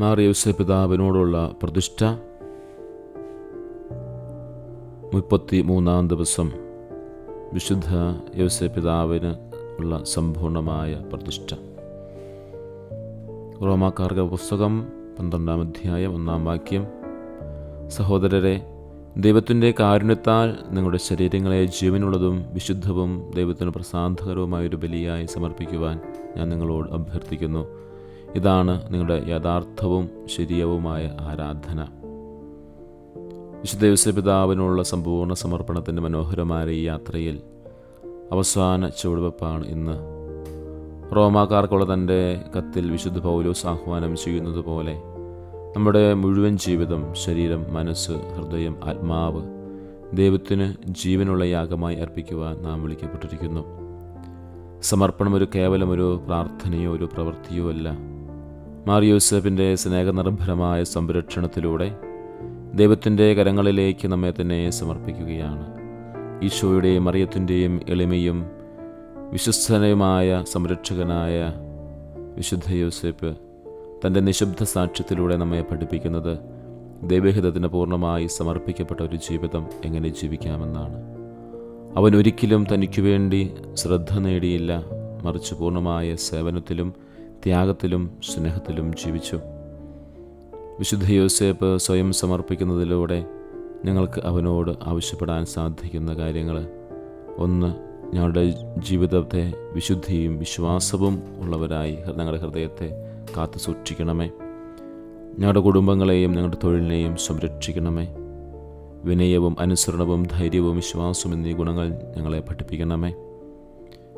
മാറിയൂസ പിതാവിനോടുള്ള പ്രതിഷ്ഠ. മുപ്പത്തി മൂന്നാം ദിവസം വിശുദ്ധ യോസെ പിതാവിന് ഉള്ള സമ്പൂർണമായ പ്രതിഷ്ഠ. റോമാക്കാർക്ക് പുസ്തകം പന്ത്രണ്ടാം അധ്യായം ഒന്നാം വാക്യം. സഹോദരരെ ദൈവത്തിന്റെ കാരുണ്യത്താൽ നിങ്ങളുടെ ശരീരങ്ങളെ ജീവനുള്ളതും വിശുദ്ധവും ദൈവത്തിന് പ്രസാദകരവുമായ ഒരു ബലിയായി സമർപ്പിക്കുവാൻ ഞാൻ നിങ്ങളോട് അഭ്യർത്ഥിക്കുന്നു. ഇതാണ് നിങ്ങളുടെ യഥാർത്ഥവും ശരിയവുമായ ആരാധന. വിശുദ്ധ പിതാവിനുള്ള സമ്പൂർണ സമർപ്പണത്തിന്റെ മനോഹരമായ ഈ യാത്രയിൽ അവസാന ചുവടുവെപ്പാണ് ഇന്ന്. റോമാക്കാർക്കുള്ള തന്റെ കത്തിൽ വിശുദ്ധ പൗലോസ് ആഹ്വാനം ചെയ്യുന്നത് പോലെ നമ്മുടെ മുഴുവൻ ജീവിതം ശരീരം മനസ്സ് ഹൃദയം ആത്മാവ് ദൈവത്തിന് ജീവനുള്ള യാഗമായി അർപ്പിക്കുവാൻ നാം വിളിക്കപ്പെട്ടിരിക്കുന്നു. സമർപ്പണം ഒരു കേവലം ഒരു പ്രാർത്ഥനയോ ഒരു പ്രവൃത്തിയോ അല്ല. മാറിയോസഫിന്റെ സ്നേഹനിർഭരമായ സംരക്ഷണത്തിലൂടെ ദൈവത്തിന്റെ കരങ്ങളിലേക്ക് നമ്മെ തന്നെ സമർപ്പിക്കുകയാണ്. ഈശോയുടെയും മറിയത്തിന്റെയും എളിമയും വിശ്വസ്തനയുമായ സംരക്ഷകനായ വിശുദ്ധ യോസേപ്പ് തന്റെ നിശബ്ദ സാക്ഷ്യത്തിലൂടെ നമ്മെ പഠിപ്പിക്കുന്നത് ദൈവഹിതത്തിന് പൂർണമായി സമർപ്പിക്കപ്പെട്ട ഒരു ജീവിതം എങ്ങനെ ജീവിക്കാമെന്നാണ്. അവൻ ഒരിക്കലും തനിക്കു വേണ്ടി ശ്രദ്ധ നേടിയില്ല. മറിച്ച് പൂർണമായ സേവനത്തിലും ത്യാഗത്തിലും സ്നേഹത്തിലും ജീവിച്ചു. വിശുദ്ധ യോസേപ്പ് സ്വയം സമർപ്പിക്കുന്നതിലൂടെ ഞങ്ങൾക്ക് അവനോട് ആവശ്യപ്പെടാൻ സാധിക്കുന്ന കാര്യങ്ങൾ. ഒന്ന് ഞങ്ങളുടെ ജീവിതത്തെ വിശുദ്ധിയും വിശ്വാസവും ഉള്ളവരായി ഞങ്ങളുടെ ഹൃദയത്തെ കാത്തു സൂക്ഷിക്കണമേ. ഞങ്ങളുടെ കുടുംബങ്ങളെയും ഞങ്ങളുടെ തൊഴിലിനെയും സംരക്ഷിക്കണമേ. വിനയവും അനുസരണവും ധൈര്യവും വിശ്വാസവും എന്നീ ഗുണങ്ങൾ ഞങ്ങളെ പഠിപ്പിക്കണമേ.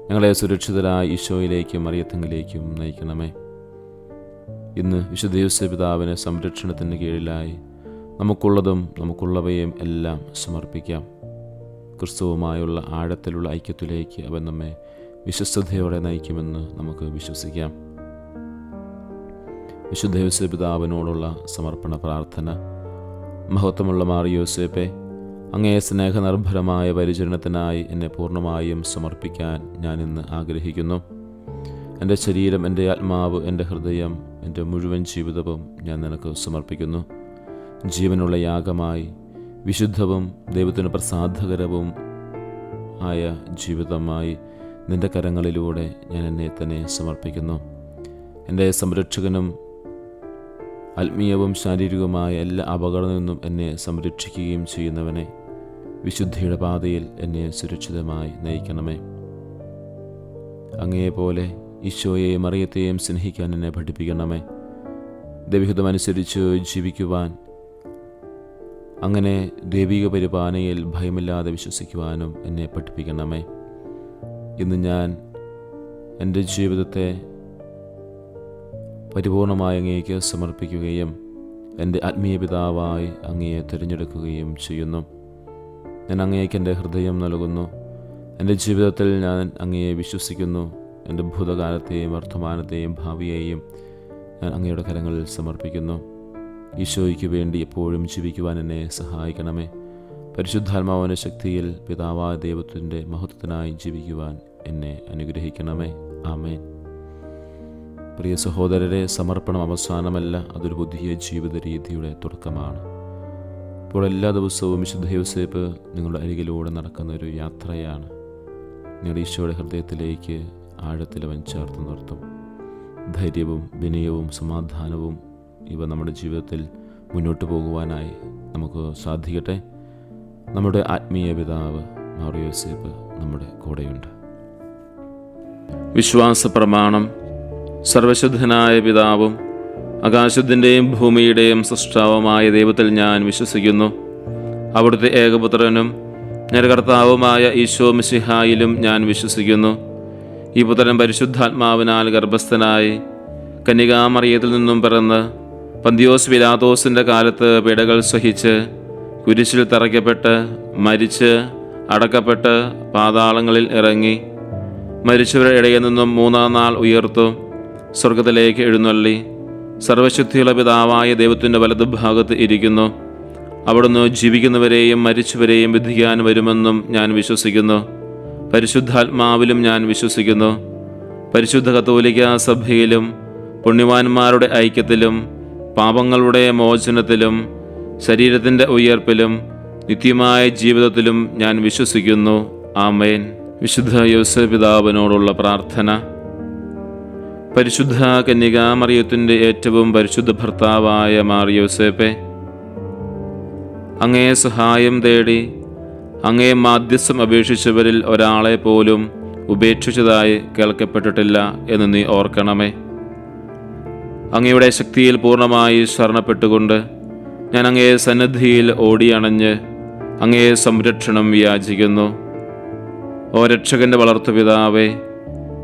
ഞങ്ങളെ സുരക്ഷിതരായ ഈശോയിലേക്കും അറിയത്തെങ്കിലേക്കും നയിക്കണമേ. ഇന്ന് വിശുദ്ധ യോസേപ്പ് പിതാവിന് സംരക്ഷണത്തിന് കീഴിലായി നമുക്കുള്ളതും നമുക്കുള്ളവയും എല്ലാം സമർപ്പിക്കാം. ക്രിസ്തുവുമായുള്ള ആഴത്തിലുള്ള ഐക്യത്തിലേക്ക് അവൻ നമ്മെ വിശ്വസ്തയോടെ നയിക്കുമെന്ന് നമുക്ക് വിശ്വസിക്കാം. വിശുദ്ധ യോസേപ്പ് പിതാവിനോടുള്ള സമർപ്പണ പ്രാർത്ഥന. മഹത്വമുള്ള മാറിയോസേപ്പെ അങ്ങേ സ്നേഹനിർഭരമായ പരിചരണത്തിനായി എന്നെ പൂർണമായും സമർപ്പിക്കാൻ ഞാൻ ഇന്ന് ആഗ്രഹിക്കുന്നു. എന്റെ ശരീരം എന്റെ ആത്മാവ് എന്റെ ഹൃദയം എന്റെ മുഴുവൻ ജീവിതവും ഞാൻ നിനക്ക് സമർപ്പിക്കുന്നു. ജീവനുള്ള യാഗമായി വിശുദ്ധവും ദൈവത്തിന് പ്രസാദകരവും ആയ ജീവിതമായി നിന്റെ കരങ്ങളിലൂടെ ഞാൻ എന്നെ തന്നെ സമർപ്പിക്കുന്നു. എന്റെ സംരക്ഷകനും ആത്മീയവും ശാരീരികവുമായ എല്ലാ അപകടങ്ങളിൽ നിന്നും എന്നെ സംരക്ഷിക്കുകയും ചെയ്യുന്നവനെ വിശുദ്ധിയുടെ പാതയിൽ എന്നെ സുരക്ഷിതമായി നയിക്കണമേ. അങ്ങയെപ്പോലെ ഈശോയെയും മറിയത്തെയും സ്നേഹിക്കാൻ എന്നെ പഠിപ്പിക്കണമേ. ദൈവഹിതമനുസരിച്ച് ജീവിക്കുവാൻ അങ്ങനെ ദൈവിക പരിപാലനയിൽ ഭയമില്ലാതെ വിശ്വസിക്കുവാനും എന്നെ പഠിപ്പിക്കണമേ. ഇന്ന് ഞാൻ എന്റെ ജീവിതത്തെ പരിപൂർണമായി അങ്ങേക്ക് സമർപ്പിക്കുകയും എന്റെ ആത്മീയ പിതാവായി അങ്ങയെ തിരഞ്ഞെടുക്കുകയും ചെയ്യുന്നു. ഞാൻ അങ്ങേക്ക് എന്റെ ഹൃദയം നൽകുന്നു. എന്റെ ജീവിതത്തിൽ ഞാൻ അങ്ങയെ വിശ്വസിക്കുന്നു. എന്റെ ഭൂതകാലത്തെയും വർത്തമാനത്തെയും ഭാവിയെയും ഞാൻ അങ്ങയുടെ കരങ്ങളിൽ സമർപ്പിക്കുന്നു. ഈശോയ്ക്ക് വേണ്ടി എപ്പോഴും ജീവിക്കുവാൻ എന്നെ സഹായിക്കണമേ. പരിശുദ്ധാത്മാവിന്റെ ശക്തിയിൽ പിതാവായ ദൈവത്തിന്റെ മഹത്വത്തിനായി ജീവിക്കുവാൻ എന്നെ അനുഗ്രഹിക്കണമേ. ആമേൻ. പ്രിയ സഹോദരരെ സമർപ്പണം അവസാനമല്ല അതൊരു പുതിയ ജീവിത രീതിയുടെ തുടക്കമാണ്. ഇപ്പോൾ എല്ലാ ദിവസവും വിശുദ്ധ യോസേപ്പ് നിങ്ങളുടെ അരികിലൂടെ നടക്കുന്ന ഒരു യാത്രയാണ്. നിങ്ങളുടെ ഈശോയുടെ ഹൃദയത്തിലേക്ക് ആഴത്തിൽ അവൻ ചേർത്ത് നിർത്തും. ധൈര്യവും വിനയവും സമാധാനവും ഇവ നമ്മുടെ ജീവിതത്തിൽ മുന്നോട്ട് പോകുവാനായി നമുക്ക് സാധിക്കട്ടെ. നമ്മുടെ ആത്മീയ പിതാവ് മാറിയോസേപ്പ് നമ്മുടെ കൂടെയുണ്ട്. വിശ്വാസ പ്രമാണം സർവശുദ്ധനായ പിതാവും ആകാശത്തിന്റെയും ഭൂമിയുടെയും സൃഷ്ടാവുമായ ദൈവത്തിൽ ഞാൻ വിശ്വസിക്കുന്നു. അവിടുത്തെ ഏകപുത്രനും കർത്താവുമായ ഈശോ മിശിഹായിലും ഞാൻ വിശ്വസിക്കുന്നു. ഈ പുത്രൻ പരിശുദ്ധാത്മാവിനാൽ ഗർഭസ്ഥനായി കന്യകാമറിയത്തിൽ നിന്നും പിറന്ന് പന്തിയോസ് വിലാതോസിന്റെ കാലത്ത് പിടകൾ സഹിച്ച് കുരിശിൽ തറയ്ക്കപ്പെട്ട് മരിച്ച് അടക്കപ്പെട്ട് പാതാളങ്ങളിൽ ഇറങ്ങി മരിച്ചവരുടെ ഇടയിൽ നിന്നും മൂന്നാം നാൾ ഉയർത്തു സ്വർഗത്തിലേക്ക് എഴുന്നള്ളി. സർവശക്തിയുള്ള പിതാവായ ദൈവത്തിന്റെ വലതുഭാഗത്ത് ഇരിക്കുന്നു. അവിടുന്ന് ജീവിക്കുന്നവരെയും മരിച്ചവരെയും വിധിക്കാൻ വരുമെന്നും ഞാൻ വിശ്വസിക്കുന്നു. പരിശുദ്ധാത്മാവിലും ഞാൻ വിശ്വസിക്കുന്നു. പരിശുദ്ധ കത്തോലിക്ക സഭയിലും പുണ്യവാന്മാരുടെ ഐക്യത്തിലും പാപങ്ങളുടെ മോചനത്തിലും ശരീരത്തിന്റെ ഉയർപ്പിലും നിത്യമായ ജീവിതത്തിലും ഞാൻ വിശ്വസിക്കുന്നു. ആമേൻ. വിശുദ്ധ യോസ പിതാവിനോടുള്ള പ്രാർത്ഥന. പരിശുദ്ധ കന്യകാമറിയത്തിന്റെ ഏറ്റവും പരിശുദ്ധ ഭർത്താവായ മാറിയോസേപ്പെ അങ്ങേ സഹായം തേടി അങ്ങേ മാധ്യസ്ഥം അപേക്ഷിച്ചവരിൽ ഒരാളെ പോലും ഉപേക്ഷിച്ചതായി കേൾക്കപ്പെട്ടിട്ടില്ല എന്ന് നീ ഓർക്കണമേ. അങ്ങയുടെ ശക്തിയിൽ പൂർണമായി ശരണപ്പെട്ടുകൊണ്ട് ഞാൻ അങ്ങേ സന്നദ്ധിയിൽ ഓടിയണഞ്ഞ് അങ്ങേ സംരക്ഷണം യാചിക്കുന്നു. ഓ രക്ഷകന്റെ വളർത്തുപിതാവേ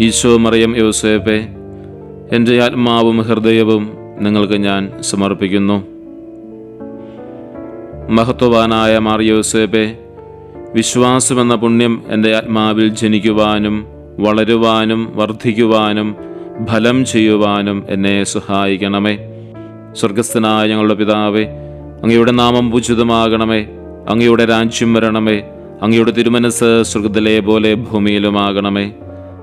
ഈശോ മറിയം യോസേപ്പെ എന്റെ ആത്മാവും ഹൃദയവും നിങ്ങൾക്ക് ഞാൻ സമർപ്പിക്കുന്നു. മഹത്വവാനായ മാർ യൗസേപ്പെ വിശ്വാസമെന്ന പുണ്യം എന്റെ ആത്മാവിൽ ജനിക്കുവാനും വളരുവാനും വർദ്ധിക്കുവാനും ഫലം ചെയ്യുവാനും എന്നെ സഹായിക്കണമേ. സ്വർഗസ്ഥനായ ഞങ്ങളുടെ പിതാവേ അങ്ങയുടെ നാമം പൂജിതമാകണമേ അങ്ങയുടെ രാജ്യം വരണമേ അങ്ങയുടെ തിരുമനസ് സ്വർഗത്തിലെ പോലെ ഭൂമിയിലുമാകണമേ.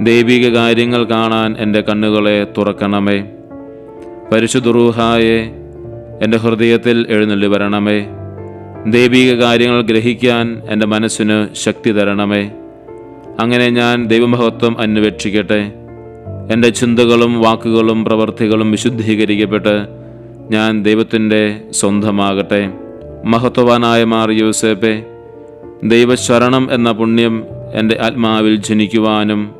ദൈവിക കാര്യങ്ങൾ കാണാൻ എന്റെ കണ്ണുകളെ തുറക്കണമേ. പരിശുദ്ധുറൂഹായെ എന്റെ ഹൃദയത്തിൽ എഴുന്നള്ളി വരണമേ. ദൈവിക കാര്യങ്ങൾ ഗ്രഹിക്കാൻ എന്റെ മനസ്സിന് ശക്തി തരണമേ. അങ്ങനെ ഞാൻ ദൈവമഹത്വം അന്വേഷിക്കട്ടെ. എന്റെ ചിന്തകളും വാക്കുകളും പ്രവൃത്തികളും വിശുദ്ധീകരിക്കപ്പെട്ട് ഞാൻ ദൈവത്തിന്റെ സ്വന്തമാകട്ടെ. മഹത്വവാനായ മാർ ദൈവശരണം എന്ന പുണ്യം എന്റെ ആത്മാവിൽ ജനിക്കുവാനും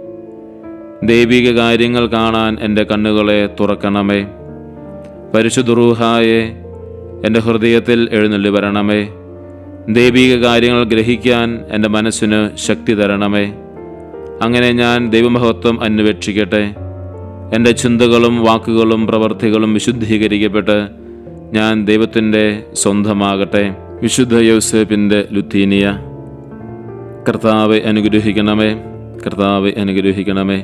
ദൈവിക കാര്യങ്ങൾ കാണാൻ എന്റെ കണ്ണുകളെ തുറക്കണമേ. പരിശുദ്ധറൂഹായെ എന്റെ ഹൃദയത്തിൽ എഴുന്നള്ളി വരണമേ. ദൈവിക കാര്യങ്ങൾ ഗ്രഹിക്കാൻ എന്റെ മനസ്സിന് ശക്തി തരണമേ. അങ്ങനെ ഞാൻ ദൈവമഹത്വം അന്വേഷിക്കട്ടെ. എന്റെ ചിന്തകളും വാക്കുകളും പ്രവർത്തികളും വിശുദ്ധീകരിക്കപ്പെട്ട് ഞാൻ ദൈവത്തിന്റെ സ്വന്തമാകട്ടെ. വിശുദ്ധ യൗസേപ്പിന്റെ ലുത്തീനിയ. കർത്താവെ അനുഗ്രഹിക്കണമേ. കർത്താവെ അനുഗ്രഹിക്കണമേ.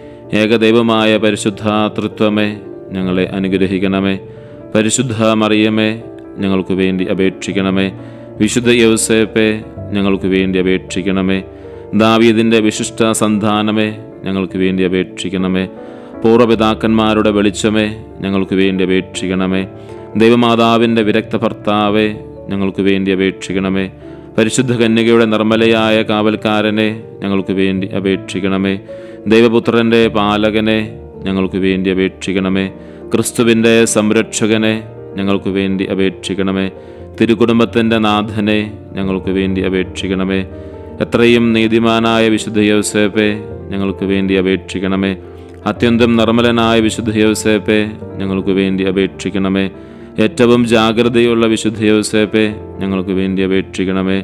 ഏകദൈവമായ പരിശുദ്ധാതൃത്വമേ ഞങ്ങളെ അനുഗ്രഹിക്കണമേ. പരിശുദ്ധ മറിയമേ ഞങ്ങൾക്ക് വേണ്ടി അപേക്ഷിക്കണമേ. വിശുദ്ധ യൗസേപ്പെ ഞങ്ങൾക്ക് വേണ്ടി അപേക്ഷിക്കണമേ. ദാവീദിന്റെ വിശിഷ്ട സന്താനമേ ഞങ്ങൾക്ക് വേണ്ടി അപേക്ഷിക്കണമേ. പൂർവപിതാക്കന്മാരുടെ വെളിച്ചമേ ഞങ്ങൾക്ക് വേണ്ടി അപേക്ഷിക്കണമേ. ദൈവമാതാവിന്റെ വിരക്ത ഭർത്താവേ ഞങ്ങൾക്ക് വേണ്ടി അപേക്ഷിക്കണമേ. പരിശുദ്ധ കന്യകയുടെ നിർമ്മലയായ കാവൽക്കാരനെ ഞങ്ങൾക്ക് വേണ്ടി അപേക്ഷിക്കണമേ. ദൈവപുത്രന്റെ പാലകനെ ഞങ്ങൾക്ക് വേണ്ടി അപേക്ഷിക്കണമേ. ക്രിസ്തുവിന്റെ സംരക്ഷകനെ ഞങ്ങൾക്ക് വേണ്ടി അപേക്ഷിക്കണമേ. തിരുകുടുംബത്തിന്റെ നാഥനെ ഞങ്ങൾക്ക് വേണ്ടി അപേക്ഷിക്കണമേ. എത്രയും നീതിമാനായ വിശുദ്ധ യോസേപ്പെ ഞങ്ങൾക്ക് വേണ്ടി അപേക്ഷിക്കണമേ. അത്യന്തം നിർമ്മലനായ വിശുദ്ധ യോസേപ്പെ ഞങ്ങൾക്ക് വേണ്ടി അപേക്ഷിക്കണമേ. ഏറ്റവും ജാഗ്രതയുള്ള വിശുദ്ധ യോസേപ്പെ ഞങ്ങൾക്ക് വേണ്ടി അപേക്ഷിക്കണമേ.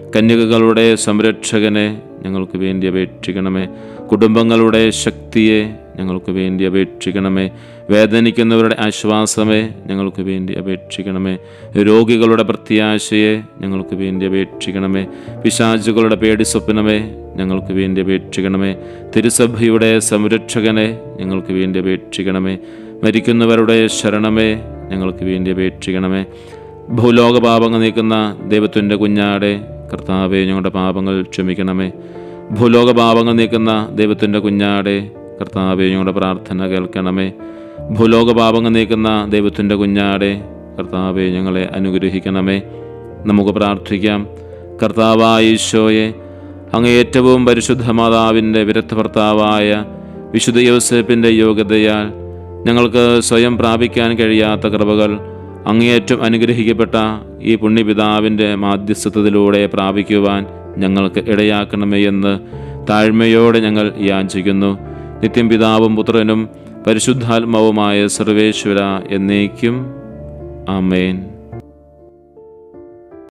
കന്യകകളുടെ സംരക്ഷകനെ ഞങ്ങൾക്ക് വേണ്ടി അപേക്ഷിക്കണമേ. കുടുംബങ്ങളുടെ ശക്തിയെ ഞങ്ങൾക്ക് വേണ്ടി അപേക്ഷിക്കണമേ. വേദനിക്കുന്നവരുടെ ആശ്വാസമേ ഞങ്ങൾക്ക് വേണ്ടി അപേക്ഷിക്കണമേ. രോഗികളുടെ പ്രത്യാശയെ ഞങ്ങൾക്ക് വേണ്ടി അപേക്ഷിക്കണമേ. പിശാചുകളുടെ പേടി സ്വപ്നമേ ഞങ്ങൾക്ക് വേണ്ടി അപേക്ഷിക്കണമേ. തിരുസഭയുടെ സംരക്ഷകനെ ഞങ്ങൾക്ക് വേണ്ടി അപേക്ഷിക്കണമേ. മരിക്കുന്നവരുടെ ശരണമേ ഞങ്ങൾക്ക് വേണ്ടി അപേക്ഷിക്കണമേ. ഭൂലോക പാപങ്ങൾ നീക്കുന്ന ദൈവത്തിന്റെ കുഞ്ഞാടെ കർത്താവെ ഞങ്ങളുടെ പാപങ്ങൾ ക്ഷമിക്കണമേ. ഭൂലോക പാപങ്ങൾ നീക്കുന്ന ദൈവത്തിന്റെ കുഞ്ഞാടെ കർത്താവെ ഞങ്ങളുടെ പ്രാർത്ഥന കേൾക്കണമേ. ഭൂലോക പാപങ്ങൾ നീക്കുന്ന ദൈവത്തിന്റെ കുഞ്ഞാടെ കർത്താവെ ഞങ്ങളെ അനുഗ്രഹിക്കണമേ. നമുക്ക് പ്രാർത്ഥിക്കാം. കർത്താവായ ഈശോയെ അങ്ങ് ഏറ്റവും പരിശുദ്ധ മാതാവിന്റെ വിരക്ത ഭർത്താവായ വിശുദ്ധ യോസേപ്പിന്റെ യോഗ്യതയാൽ ഞങ്ങൾക്ക് സ്വയം പ്രാപിക്കാൻ കഴിയാത്ത കൃപകൾ അങ്ങേയറ്റം അനുഗ്രഹിക്കപ്പെട്ട ഈ പുണ്യപിതാവിന്റെ മാധ്യസ്ഥതയിലൂടെ പ്രാപിക്കുവാൻ ഞങ്ങൾക്ക് ഇടയാക്കണമേ എന്ന് താഴ്മയോടെ ഞങ്ങൾ യാചിക്കുന്നു. നിത്യം പിതാവും പുത്രനും പരിശുദ്ധാത്മാവുമായ സർവേശ്വര എന്നേക്കും. ആമേൻ.